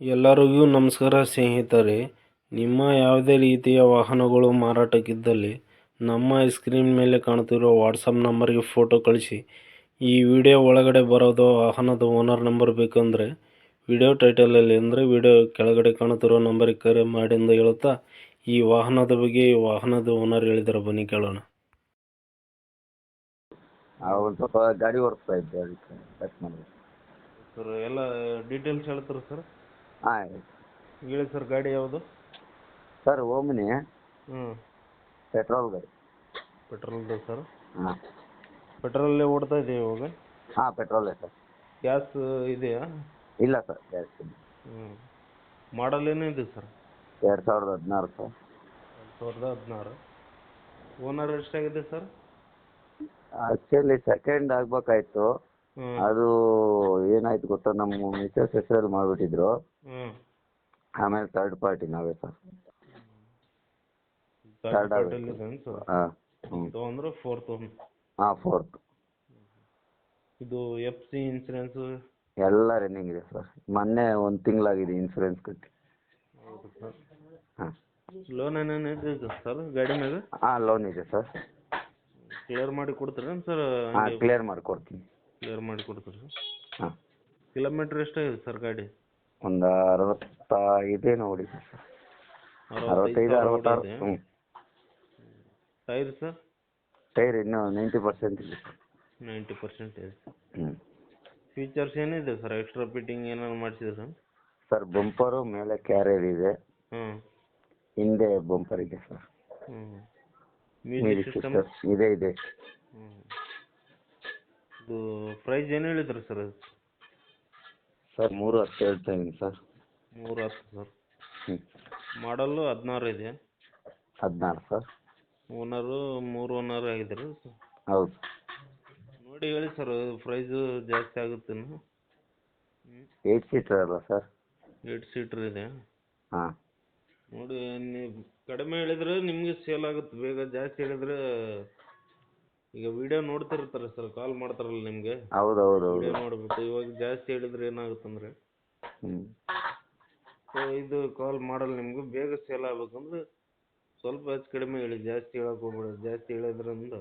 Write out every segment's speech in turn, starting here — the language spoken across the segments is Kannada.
ಎಲ್ಲರಿಗೂ ನಮಸ್ಕಾರ ಸ್ನೇಹಿತರೆ. ನಿಮ್ಮ ಯಾವುದೇ ರೀತಿಯ ವಾಹನಗಳು ಮಾರಾಟಕ್ಕಿದ್ದಲ್ಲಿ ನಮ್ಮ ಸ್ಕ್ರೀನ್ ಮೇಲೆ ಕಾಣುತ್ತಿರುವ ವಾಟ್ಸಪ್ ನಂಬರ್ಗೆ ಫೋಟೋ ಕಳಿಸಿ. ಈ ವಿಡಿಯೋ ಒಳಗಡೆ ಬರೋದು ವಾಹನದ ಓನರ್ ನಂಬರ್ ಬೇಕಂದರೆ ವಿಡಿಯೋ ಟೈಟಲಲ್ಲಿ ಅಂದರೆ ವಿಡಿಯೋ ಕೆಳಗಡೆ ಕಾಣುತ್ತಿರೋ ನಂಬರಿಗೆ ಕರೆ ಮಾಡಿ ಎಂದು ಹೇಳುತ್ತಾ ಈ ವಾಹನದ ಬಗ್ಗೆ ಈ ವಾಹನದ ಓನರ್ ಹೇಳಿದರ ಬನ್ನಿ ಕೇಳೋಣ. ಒಂದು ಸ್ವಲ್ಪ ಗಾಡಿ ಓಡಿಸ್ತಾ ಇದ್ದೆ ಅದಕ್ಕೆ ಕಟ್ ಮಾಡಿದೆ. ಸರ್ ಎಲ್ಲ ಡೀಟೇಲ್ಸ್ ಹೇಳ್ತಾರೆ ಸರ್ ಹಾಂ ಹೇಳಿ ಸರ್ ಗಾಡಿ ಯಾವುದು? Sir Omni. ಹ್ಞೂ ಪೆಟ್ರೋಲ್ ಗಾಡಿ. ಪೆಟ್ರೋಲ್ದು ಸರ್? ಹಾಂ. ಪೆಟ್ರೋಲಲ್ಲೇ ಓಡ್ತಾ ಇದೆ ಇವಾಗ? ಹಾಂ ಪೆಟ್ರೋಲೇ ಸರ್. ಗ್ಯಾಸ್ ಇದೆಯಾ? ಇಲ್ಲ ಸರ್ ಗ್ಯಾಸ್ ಹ್ಞೂ ಮಾಡಲ್ ಏನಿದೆ ಸರ್? ಎರಡು ಸಾವಿರದ ಹದಿನಾರು ಸರ್. ಎರಡು ಸಾವಿರದ ಹದಿನಾರು. ಓನರ್ ಎಷ್ಟಾಗಿದೆ ಸರ್? Actually second ಆಗಬೇಕಾಯ್ತು. ಅದು ಏನಾಯ್ತು ಗೊತ್ತಾ ನಮ್ಮ ಮಿಸಸ್ ಹೆಸರಲ್ಲಿ ಮಾಡ್ಬಿಟ್ಟಿದ್ರು. ಹ್ಞೂ ಆಮೇಲೆ ಥರ್ಡ್ ಪಾರ್ಟಿ ನಾವೇ ಸರ್ Third ಆಗುತ್ತೆ. ಹಾಂ ಇದು ಅಂದ್ರೆ ಫೋರ್ತ್ ಹಾಂ ಫೋರ್ತ್ ಇದು ಎಫ್ ಸಿ ಇನ್ಸೂರೆನ್ಸ್ ಎಲ್ಲ ರನ್ನಿಂಗ್ ಇದೆ ಸರ್ ಮೊನ್ನೆ ಒಂದು ತಿಂಗಳಾಗಿದೆ ಇನ್ಸೂರೆನ್ಸ್ ಕಟ್ಟಿ. ಹಾಂ. ಲೋನ್ ಏನೇನು ಇದೆ ಸರ್ ಗಾಡಿ ಮ್ಯಾಗ? ಹಾಂ ಲೋನ್ ಇದೆ ಸರ್ ಕ್ಲಿಯರ್ ಮಾಡಿ ಕೊಡ್ತೀರೇನು ಸರ್ ಹಾಂ ಕ್ಲಿಯರ್ ಮಾಡಿಕೊಡ್ತೀನಿ ಕ್ಲಿಯರ್ ಮಾಡಿ ಕೊಡ್ತೀರಿ? ಹಾಂ. ಕಿಲೋಮೀಟ್ರ್ ಎಷ್ಟಾಗಿದೆ ಸರ್ ಗಾಡಿ? ಒಂದು ಅರವತ್ತ ಇದೆ ನೋಡಿ ಸರ್ ಅರವತ್ತೈದು ಅರವತ್ತಾರು. ಹ್ಞೂ ಟೈರ್ ಸರ್ ಟೈರ್ ಇನ್ನೂ ನೈಂಟಿ ಪರ್ಸೆಂಟ್ ಇದೆ. ನೈಂಟಿ ಪರ್ಸೆಂಟ್ ಇದೆ. ಹ್ಞೂ ಫೀಚರ್ಸ್ ಏನಿದೆ ಸರ್ ಎಕ್ಸ್ಟ್ರಾ ಫಿಟ್ಟಿಂಗ್ ಏನಾದ್ರು ಮಾಡಿಸಿದ್ರೆ ಸರ್ ಸರ್ ಬಂಪರು ಮೇಲೆ ಕ್ಯಾರಿಯರ್ ಇದೆ. ಹ್ಞೂ ಹಿಂದೆ ಬಂಪರ್ ಇದೆ ಸರ್ ಹ್ಞೂ ಮ್ಯೂಸಿಕ್ ಸಿಸ್ಟಮ್ ಇದೆ ಇದೆ. ಹ್ಞೂ ಇದು ಪ್ರೈಸ್ ಏನು ಹೇಳಿದ್ರಿ ಸರ್ ಅದು? ಸರ್ ಮೂರು ಹತ್ತು ಹೇಳ್ತಾ ಇದ್ದೀನಿ ಸರ್. ಮೂರು ಹತ್ತು ಸರ್ ಹ್ಞೂ ಮಾಡಲ್ಲು ಹದಿನಾರು ಇದೆ ಹದಿನಾರು ಸರ್. ಓನರು ಮೂರು ಓನರ್ ಆಗಿದ್ರಿ ಹೌದು. ನೋಡಿ ಹೇಳಿ ಸರ್ ಪ್ರೈಸು ಜಾಸ್ತಿ ಆಗುತ್ತೇನು ಹ್ಞೂ ಏಯ್ಟ್ ಸೀಟರ್ ಅಲ್ಲ ಸರ್? ಏಟ್ ಸೀಟ್ರ್ ಇದೆ. ಹಾಂ. ನೋಡಿ ನೀವು ಕಡಿಮೆ ಹೇಳಿದ್ರೆ ನಿಮಗೆ ಸೇಲ್ ಆಗುತ್ತೆ. ಬೇಗ ಜಾಸ್ತಿ ಹೇಳಿದ್ರೆ ಈಗ ವಿಡಿಯೋ ನೋಡ್ತಿರ್ತಾರೆ ಸರ್ ಕಾಲ್ ಮಾಡ್ತಾರಲ್ಲ ನಿಮಗೆ? ಹೌದು ಹೌದು ಹೌದು ವಿಡಿಯೋ ನೋಡ್ಬಿಟ್ಟು ಇವಾಗ ಜಾಸ್ತಿ ಹೇಳಿದ್ರೆ ಏನಾಗುತ್ತಂದ್ರೆ? ಹ್ಞೂ ಸೊ ಇದು ಕಾಲ್ ಮಾಡಲ್ಲ ನಿಮ್ಗೆ ಬೇಗ ಸೇಲ್ ಆಗ್ಬೇಕಂದ್ರೆ ಸ್ವಲ್ಪ ಹೆಚ್ಚು ಕಡಿಮೆ ಹೇಳಿ ಜಾಸ್ತಿ ಹೇಳಕ್ ಹೋಗ್ಬೇಡಿ ಜಾಸ್ತಿ ಹೇಳಿದ್ರಿಂದ.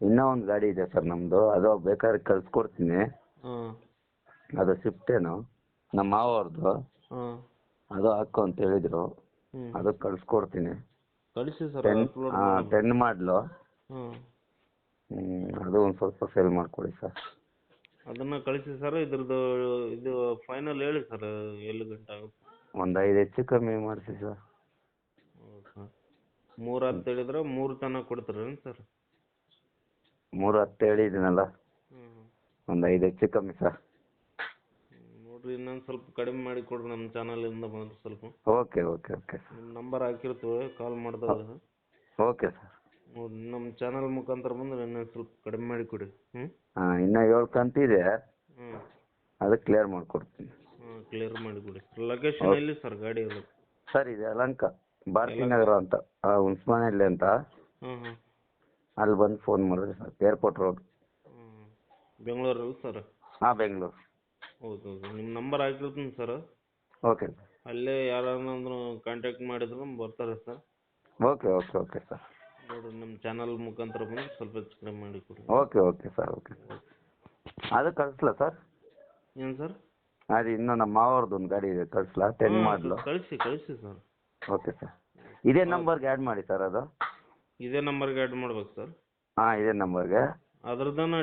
ಇನ್ನ ಒಂದು ಗಾಡಿ ಇದೆ ಸರ್ ನಮ್ಮದು ಅದು ಬೇಕಾದ್ರೆ ಕಳ್ಸ್ಕೊಡ್ತೀನಿ. ಹಾಂ. ಅದು ಸ್ವಿಫ್ಟೇನು ನಮ್ಮ ಮಾವವ್ರದ್ದು. ಹಾಂ. ಅದು ಹಾಕು ಅಂತ ಹೇಳಿದ್ರು. ಹ್ಞೂ ಅದು ಕಳ್ಸ್ಕೊಡ್ತೀನಿ. ಕಳಿಸಿ ಸರ್ ಟೆನ್ ಅಪ್ಲೋಡ್ ಟೆನ್ ಮಾಡಲು. ಹಾಂ ಅದು ಒಂದು ಸ್ವಲ್ಪ ಸೇಲ್ ಮಾಡಿಕೊಡಿ ಸರ್ ಅದನ್ನು ಕಳಿಸಿ ಸರ್ ಇದ್ರದ್ದು ಇದು ಫೈನಲ್ ಹೇಳಿ ಸರ್ ಎಲ್ಲಿ ಗಂಟೆ ಆಗುತ್ತೆ? ಒಂದು ಐದು ಹೆಚ್ಚು ಕಮ್ಮಿ ಮಾಡಿಸಿ ಸರ್ ಓಕೆ ಮೂರು ಹತ್ತು ಹೇಳಿದ್ರೆ ಮೂರು ತನಕ ಕೊಡ್ತೀರೇನು ಸರ್ ಮೂರು ಹತ್ತು ಹೇಳಿದ್ದೀನಲ್ಲ ಹ್ಞೂ ಒಂದು ಐದು ಹೆಚ್ಚು ಕಮ್ಮಿ ಸರ್ ನೋಡಿರಿ ಇನ್ನೊಂದು ಸ್ವಲ್ಪ ಕಡಿಮೆ ಮಾಡಿ ಕೊಡ್ರಿ ನಮ್ಮ ಚಾನಲಿಂದ ಬಂದ್ರೆ ಸ್ವಲ್ಪ. ಓಕೆ ಓಕೆ ಓಕೆ ಸರ್ ನಿಮ್ಮ ನಂಬರ್ ಹಾಕಿರ್ತೀವಿ ಕಾಲ್ ಮಾಡಿದಾಗ ಓಕೆ ಸರ್ ನೋಡಿ ನಮ್ಮ ಚಾನಲ್ ಮುಖಾಂತರ ಬಂದ್ರೆ ಇನ್ನೂ ಸ್ವಲ್ಪ ಕಡಿಮೆ ಮಾಡಿ ಕೊಡಿ. ಹ್ಞೂ ಹಾಂ ಇನ್ನ ಏಳು ಕಂತಿದೆ ಹ್ಞೂ ಅದು ಕ್ಲಿಯರ್ ಮಾಡ್ಕೊಡ್ತೀನಿ. ಹಾಂ ಕ್ಲಿಯರ್ ಮಾಡಿ ಕೊಡಿ. ಲೊಕೇಶನ್ ಎಲ್ಲಿ ಸರ್ ಗಾಡಿ ಇರೋದು ಸರ್ ಇದೆ ಅಲಂಕ. ಭಾರತಿ ನಗರ ಅಂತ. ಹುಣ್ಸ್ಮನೆಯಲ್ಲಿ ಅಂತ. ಹ್ಞೂ ಅಲ್ಲಿ ಬಂದು ಫೋನ್ ಮಾಡಿದ್ರೆ ಸರ್ ಏರ್ಪೋರ್ಟ್ ರೋಡ್ ಹ್ಞೂ ಬೆಂಗಳೂರಲ್ಲಿ ಸರ್ ಹಾಂ ಬೆಂಗಳೂರು. ಹೌದು ಹೌದು. ನಿಮ್ಮ ನಂಬರ್ ಹಾಕಿರ್ತೀನಿ ಸರ್ ಓಕೆ ಅಲ್ಲೇ ಯಾರನ್ನಾದ್ರೂ ಕಾಂಟ್ಯಾಕ್ಟ್ ಮಾಡಿದ್ರು ಬರ್ತಾರೆ sir okay okay okay sir ನೋಡಿರಿ ನಮ್ಮ ಚಾನಲ್ ಮುಖಾಂತರ ಬಂದು ಸ್ವಲ್ಪ ಹೆಚ್ಚು ಕಡಿಮೆ ಮಾಡಿ ಕೊಡಿ. ಓಕೆ ಓಕೆ ಸರ್ ಓಕೆ ಅದು ಕಳಿಸ್ಲಾ ಸರ್ ಏನು ಸರ್ ಅದು ಇನ್ನೂ ನಮ್ಮ ಮಾವವ್ರದ್ದು ಒಂದು ಗಾಡಿ ಇದೆ ಕಳಿಸ್ಲಾ? ಟೆನ್ ಮಾಡಲು ಕಳಿಸಿ ಕಳಿಸಿ ಸರ್ ಓಕೆ ಸರ್ ಇದೇ ನಂಬರ್ಗೆ ಆ್ಯಡ್ ಮಾಡಿ ಸರ್ ಅದು? ಇದೇ ನಂಬರ್ಗೆ ಆ್ಯಡ್ ಮಾಡ್ಬೇಕು ಸರ್ ಹಾಂ ಇದೇ ನಂಬರ್ಗೆ ಅದ್ರದ್ದನ